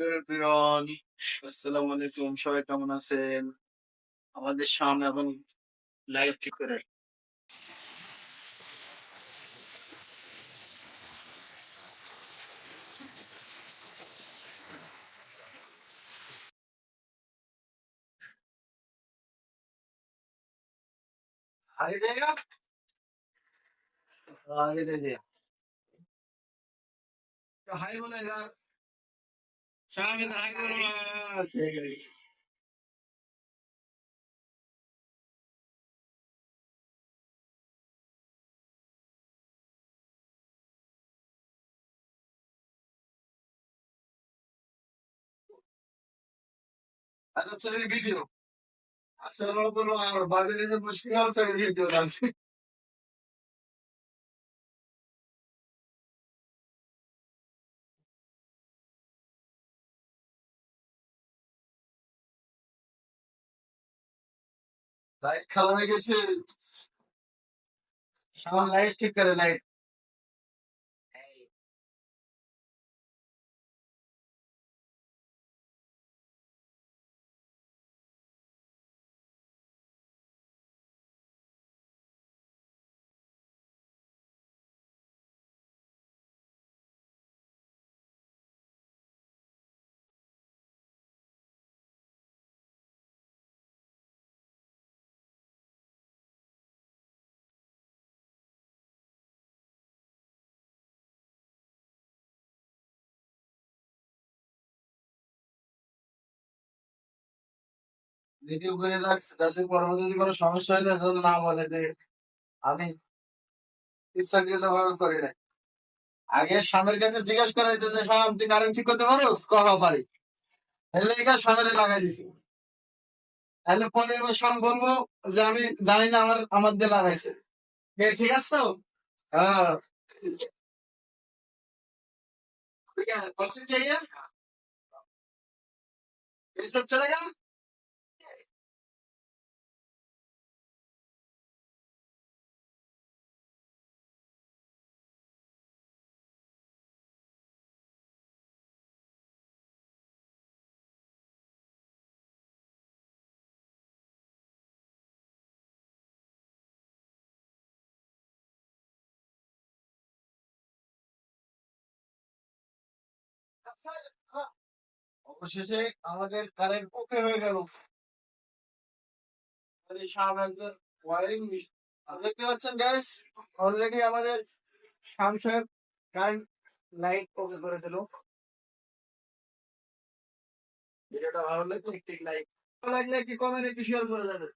Hello everyone আসসালামু আলাইকুম সবাই কেমন আছেন আমাদের সামনে এখন লাইভ ঠিক করে आगे देगा आगे दे दिया तो हाय बोला यार স্বামী That's a video. I said, no, no, no, no, no, no, no, no, no, no, no, light খাওয়া হয়ে গেছে সামনে লাইট ঠিক করে লাইট ভিডিও করে রাখছি, যাতে পরবর্তী যদি কোনো সমস্যা হলে যেন না বলে যে আমি ইচ্ছাকৃত ভাবে করি নাই। আগে স্বামীর কাছে জিজ্ঞাসা করা হয়েছে যে স্বাম, তুই কারেন্ট ঠিক করতে পারো? কথা পারি। তাহলে এটা স্বামীর লাগাই দিছি। তাহলে পরে এবার স্বাম বলব যে, আমি জানি না, আমার আমার দিয়ে লাগাইছে। ঠিক আছে তো? হ্যাঁ। ঠিক আছে চলে গেল? অবশেষে আমাদের কারেন্ট ওকে হয়ে গেল। দেখতে পাচ্ছেন গ্যাস অলরেডি আমাদের শাম সাহেব কারেন্ট লাইট ওকে করে দিল। ভিডিওটা ভালো লাগলে, ঠিক লাইক ভালো লাগলে একটি কমেন্ট একটু শেয়ার করে যাবেন